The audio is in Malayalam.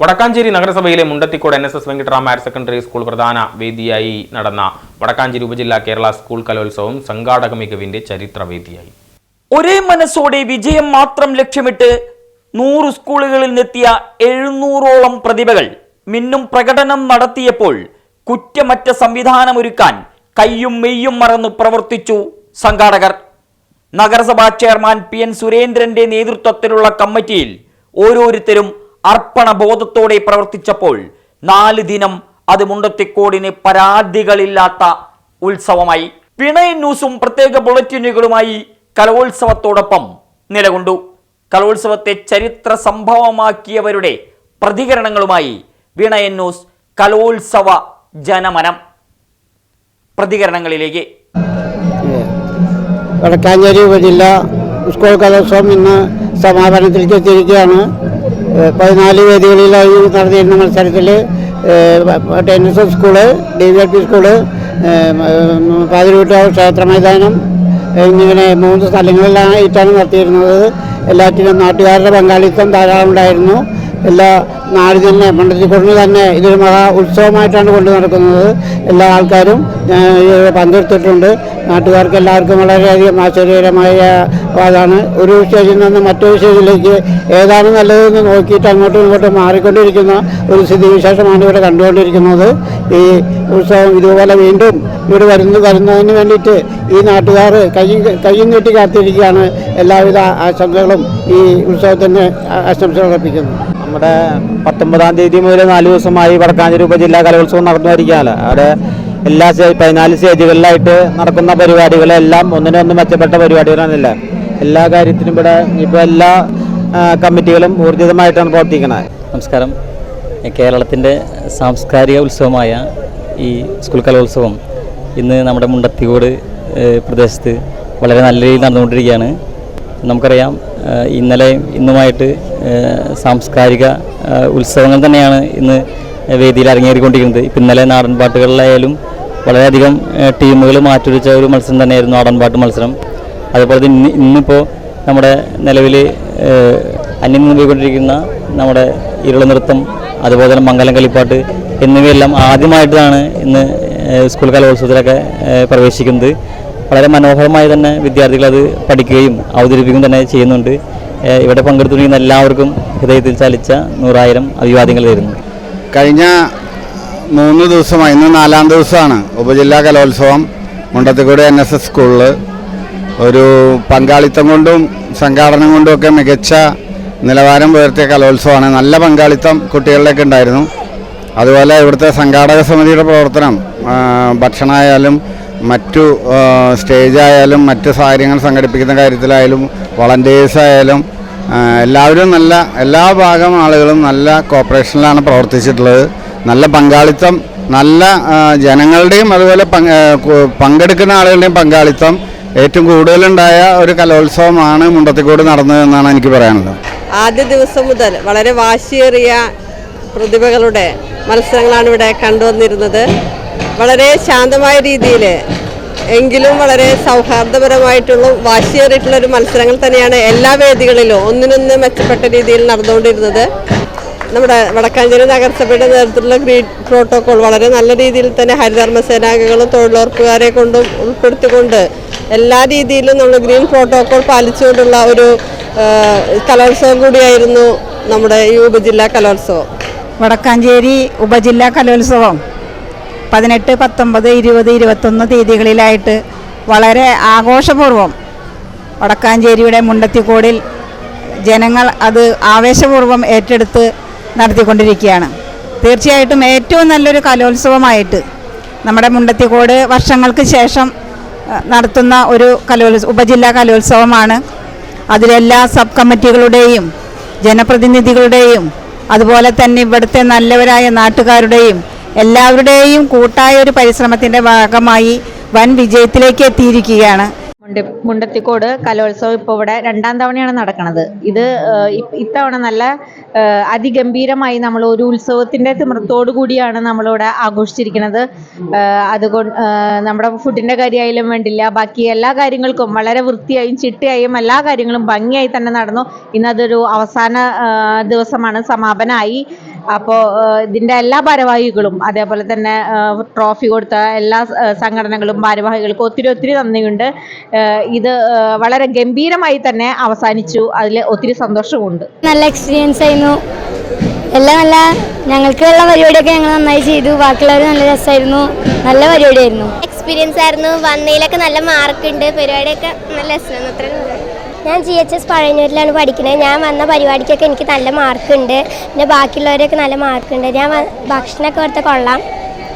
വടക്കാഞ്ചേരി നഗരസഭയിലെ Mundathikode N S S Venkitaram higher secondary school പ്രധാന വേദിയായി നടന്ന വടക്കാഞ്ചേരി ഉപജില്ലാ കേരള സ്കൂൾ കലോത്സവം സംഘാടക മികവിന്റെ ചരിത്രവേദിയായി. ഒരേ മനസ്സോടെ വിജയം മാത്രം ലക്ഷ്യമിട്ട് നൂറ് സ്കൂളുകളിൽ നിന്നെത്തിയ എഴുന്നൂറോളം പ്രതിഭകൾ മിന്നും പ്രകടനം നടത്തിയപ്പോൾ കുറ്റമറ്റ സംവിധാനമൊരുക്കാൻ കയ്യും മെയ്യും മറന്നു പ്രവർത്തിച്ചു സംഘാടകർ. നഗരസഭാ ചെയർമാൻ പി എൻ സുരേന്ദ്രന്റെ നേതൃത്വത്തിലുള്ള കമ്മിറ്റിയിൽ ഓരോരുത്തരും അർപ്പണബോധത്തോടെ പ്രവർത്തിച്ചപ്പോൾ നാല് ദിനം അത് മുണ്ടത്തിക്കോടിന് പരാതികളില്ലാത്ത ഉത്സവമായി. പിണയ ന്യൂസും പ്രത്യേക ബുള്ളറ്റിനുകളുമായി കലോത്സവത്തോടൊപ്പം നിലകൊണ്ടു. കലോത്സവത്തെ ചരിത്ര സംഭവമാക്കിയവരുടെ പ്രതികരണങ്ങളുമായി വിണയൻ ന്യൂസ് കലോത്സവ ജനമനം. പ്രതികരണങ്ങളിലേക്ക്. വടക്കാഞ്ചേരി ഉപജില്ല സ്കൂൾ കലോത്സവം ഇന്ന് സമാപനത്തിലേക്ക് എത്തിയിരിക്കുകയാണ്. പതിനാല് വേദികളിലായി നടന്നിരുന്ന മത്സരത്തിൽ N S S school D V P school പാതിരൂട്ട ക്ഷേത്ര മൈതാനം എന്നിങ്ങനെ മൂന്ന് സ്ഥലങ്ങളിലാണ് ഇറ്റാണ് നടത്തിയിരുന്നത്. എല്ലാറ്റിനും നാട്ടുകാരുടെ പങ്കാളിത്തം ധാരാളം ഉണ്ടായിരുന്നു. എല്ലാ നാട് തന്നെ പണ്ടത്തിക്കൊണ്ടിന് തന്നെ ഇതൊരു മഹാ ഉത്സവമായിട്ടാണ് കൊണ്ടു നടക്കുന്നത്. എല്ലാ ആൾക്കാരും പങ്കെടുത്തിട്ടുണ്ട്. നാട്ടുകാർക്ക് എല്ലാവർക്കും വളരെയധികം ആശ്ചര്യകരമായ അതാണ് ഒരു സ്റ്റേജിൽ നിന്ന് മറ്റൊരു സ്റ്റേജിലേക്ക് ഏതാണ് നല്ലതെന്ന് നോക്കിയിട്ട് അങ്ങോട്ടും ഇങ്ങോട്ടും മാറിക്കൊണ്ടിരിക്കുന്ന ഒരു സ്ഥിതിവിശേഷമാണ് ഇവിടെ കണ്ടുകൊണ്ടിരിക്കുന്നത്. ഈ ഉത്സവം ഇതുപോലെ വീണ്ടും ഇവിടെ വരുന്ന വരുന്നതിന് വേണ്ടിയിട്ട് ഈ നാട്ടുകാർ കയ്യും കയ്യും കെട്ടി കാത്തിരിക്കുകയാണ്. എല്ലാവിധ ആശംസകളും ഈ ഉത്സവത്തിന് ആശംസകൾ അർപ്പിക്കുന്നു. നമ്മുടെ പത്തൊമ്പതാം തീയതി മുതൽ നാല് ദിവസമായി വടക്കാഞ്ചേരി ഉപജില്ലാ കലോത്സവം നടന്നു വരികയാണ് അവിടെ എല്ലാ പതിനാല് സ്റ്റേജുകളിലായിട്ട് നടക്കുന്ന പരിപാടികളെല്ലാം ഒന്നിനൊന്ന് മെച്ചപ്പെട്ട പരിപാടികളാണല്ല എല്ലാ കാര്യത്തിനും ഇവിടെ ഇപ്പോൾ എല്ലാ കമ്മിറ്റികളും ഊർജിതമായിട്ടാണ് പ്രവർത്തിക്കുന്നത് നമസ്കാരം. കേരളത്തിന്റെ സാംസ്കാരിക ഉത്സവമായ ഈ സ്കൂൾ കലോത്സവം ഇന്ന് നമ്മുടെ മുണ്ടത്തിക്കോട് പ്രദേശത്ത് വളരെ നല്ല രീതിയിൽ നടന്നുകൊണ്ടിരിക്കുകയാണ്. നമുക്കറിയാം ഇന്നലെ ഇന്നുമായിട്ട് സാംസ്കാരിക ഉത്സവങ്ങൾ തന്നെയാണ് ഇന്ന് വേദിയിൽ അരങ്ങേറിക്കൊണ്ടിരിക്കുന്നത്. ഇപ്പം ഇന്നലെ നാടൻ പാട്ടുകളിലായാലും വളരെയധികം ടീമുകൾ മാറ്റുരച്ച ഒരു മത്സരം തന്നെയായിരുന്നു നാടൻപാട്ട് മത്സരം. അതുപോലെ തന്നെ ഇന്നിപ്പോൾ നമ്മുടെ നിലവിൽ അന്യം പോയിക്കൊണ്ടിരിക്കുന്ന നമ്മുടെ ഇരുള നൃത്തം അതുപോലെ തന്നെ മംഗലം കളിപ്പാട്ട് എന്നിവയെല്ലാം ആദ്യമായിട്ടാണ് ഇന്ന് സ്കൂൾ കലോത്സവത്തിലൊക്കെ പ്രവേശിക്കുന്നത്. വളരെ മനോഹരമായി തന്നെ വിദ്യാർത്ഥികൾ അത് പഠിക്കുകയും അവതരിപ്പിക്കുകയും തന്നെ ചെയ്യുന്നുണ്ട്. ഇവിടെ പങ്കെടുത്തിരിക്കുന്ന എല്ലാവർക്കും ഹൃദയത്തിൽ ചലിച്ച നൂറായിരം അഭിവാദ്യങ്ങൾ തരുന്നു. കഴിഞ്ഞ മൂന്ന് ദിവസമായി ഇന്ന് നാലാം ദിവസമാണ് ഉപജില്ലാ കലോത്സവം മുണ്ടത്തിക്കൂട് എൻ എസ് എസ് സ്കൂളിൽ ഒരു പങ്കാളിത്തം കൊണ്ടും സംഘാടനം കൊണ്ടും ഒക്കെ മികച്ച നിലവാരം പുലർത്തിയ കലോത്സവമാണ്. നല്ല പങ്കാളിത്തം കുട്ടികളിലേക്ക് ഉണ്ടായിരുന്നു. അതുപോലെ ഇവിടുത്തെ സംഘാടക സമിതിയുടെ പ്രവർത്തനം ഭക്ഷണമായാലും മറ്റു സ്റ്റേജായാലും മറ്റു സാഹചര്യങ്ങൾ സംഘടിപ്പിക്കുന്ന കാര്യത്തിലായാലും വളണ്ടിയേഴ്സ് ആയാലും എല്ലാവരും നല്ല എല്ലാ ഭാഗം ആളുകളും നല്ല കോപ്പറേഷനിലാണ് പ്രവർത്തിച്ചിട്ടുള്ളത്. നല്ല പങ്കാളിത്തം നല്ല ജനങ്ങളുടെയും അതുപോലെ പങ്കെടുക്കുന്ന ആളുകളുടെയും പങ്കാളിത്തം ഏറ്റവും കൂടുതലുണ്ടായ ഒരു കലോത്സവമാണ് മുണ്ടത്തിക്കോട് നടന്നതെന്നാണ് എനിക്ക് പറയാനുള്ളത്. ആദ്യ ദിവസം മുതൽ വളരെ വാശിയേറിയ പ്രതിഭകളുടെ മത്സരങ്ങളാണ് ഇവിടെ കണ്ടുവന്നിരുന്നത്. വളരെ ശാന്തമായ രീതിയിൽ എങ്കിലും വളരെ സൗഹാർദ്ദപരമായിട്ടുള്ള വാശിയേറിയിട്ടുള്ള ഒരു മത്സരങ്ങൾ തന്നെയാണ് എല്ലാ വേദികളിലും ഒന്നിനൊന്ന് മെച്ചപ്പെട്ട രീതിയിൽ നടന്നുകൊണ്ടിരുന്നത്. നമ്മുടെ വടക്കാഞ്ചേരി നഗരസഭയുടെ നേതൃത്വത്തിലുള്ള ഗ്രീൻ പ്രോട്ടോകോൾ വളരെ നല്ല രീതിയിൽ തന്നെ ഹരിധർമ്മ സേനാംഗങ്ങളും തൊഴിലുറപ്പുകാരെ കൊണ്ടും ഉൾപ്പെടുത്തിക്കൊണ്ട് എല്ലാ രീതിയിലും നമ്മൾ ഗ്രീൻ പ്രോട്ടോകോൾ പാലിച്ചുകൊണ്ടുള്ള ഒരു കലോത്സവം കൂടിയായിരുന്നു നമ്മുടെ ഈ ഉപജില്ലാ കലോത്സവം. വടക്കാഞ്ചേരി ഉപജില്ലാ കലോത്സവം. പതിനെട്ട് പത്തൊമ്പത് ഇരുപത് ഇരുപത്തൊന്ന് തീയതികളിലായിട്ട് വളരെ ആഘോഷപൂർവം വടക്കാഞ്ചേരിയുടെ മുണ്ടത്തിക്കോടിൽ ജനങ്ങൾ അത് ആവേശപൂർവം ഏറ്റെടുത്ത് നടത്തിക്കൊണ്ടിരിക്കുകയാണ്. തീർച്ചയായിട്ടും ഏറ്റവും നല്ലൊരു കലോത്സവമായിട്ട് നമ്മുടെ മുണ്ടത്തിക്കോട് വർഷങ്ങൾക്ക് ശേഷം നടത്തുന്ന ഒരു കലോത്സവ ഉപജില്ലാ കലോത്സവമാണ്. അതിലെല്ലാ സബ് കമ്മിറ്റികളുടെയും ജനപ്രതിനിധികളുടെയും അതുപോലെ തന്നെ ഇവിടുത്തെ നല്ലവരായ നാട്ടുകാരുടെയും എല്ലാവരുടെയും കൂട്ടായ ഒരു പരിശ്രമത്തിന്റെ ഭാഗമായി വൻ വിജയത്തിലേക്ക് എത്തിയിരിക്കുകയാണ്. മുണ്ടത്തിക്കോട് കലോത്സവം ഇപ്പോൾ ഇവിടെ രണ്ടാം തവണയാണ് നടക്കുന്നത് ഇത് ഇത്തവണ നല്ല അതിഗംഭീരമായി നമ്മൾ ഒരു ഉത്സവത്തിന്റെ തിമിർത്തോടു കൂടിയാണ് നമ്മളിവിടെ ആഘോഷിച്ചിരിക്കുന്നത്. അതുകൊണ്ട് നമ്മുടെ ഫുഡിന്റെ കാര്യമായാലും വേണ്ടില്ല. ബാക്കി എല്ലാ കാര്യങ്ങൾക്കും വളരെ വൃത്തിയായും ചിട്ടയായും എല്ലാ കാര്യങ്ങളും ഭംഗിയായി തന്നെ നടന്നു. ഇന്നതൊരു അവസാന ദിവസമാണ്. സമാപനമായി അപ്പോൾ ഇതിന്റെ എല്ലാ ഭാരവാഹികളും അതേപോലെ തന്നെ ട്രോഫി കൊടുത്ത എല്ലാ സംഘടനകളും ഭാരവാഹികൾക്കും ഒത്തിരി ഒത്തിരി നന്ദിയുണ്ട്. ഇത് വളരെ ഗംഭീരമായി തന്നെ അവസാനിച്ചു. അതിൽ ഒത്തിരി സന്തോഷമുണ്ട്. നല്ല എക്സ്പീരിയൻസ് ആയിരുന്നു. എല്ലാം നല്ല ഞങ്ങൾക്കുള്ള പരിപാടിയൊക്കെ ഞങ്ങൾ നന്നായി ചെയ്തു. ബാക്കിയുള്ളവർ നല്ല രസമായിരുന്നു. നല്ല പരിപാടിയായിരുന്നു. എക്സ്പീരിയൻസ് ആയിരുന്നു. വന്നതിലൊക്കെ നല്ല മാർക്ക് ഉണ്ട്. പരിപാടിയൊക്കെ നല്ല രസമായിരുന്നു. അത്ര ഞാൻ ജി എച്ച് എസ് പഴയന്നൂരിലാണ് പഠിക്കുന്നത്. ഞാൻ വന്ന പരിപാടിക്കൊക്കെ എനിക്ക് നല്ല മാർക്കുണ്ട് പിന്നെ ബാക്കിയുള്ളവരൊക്കെ നല്ല മാർക്കുണ്ട് ഞാൻ ഭക്ഷണമൊക്കെ കൊടുത്ത കൊള്ളാം.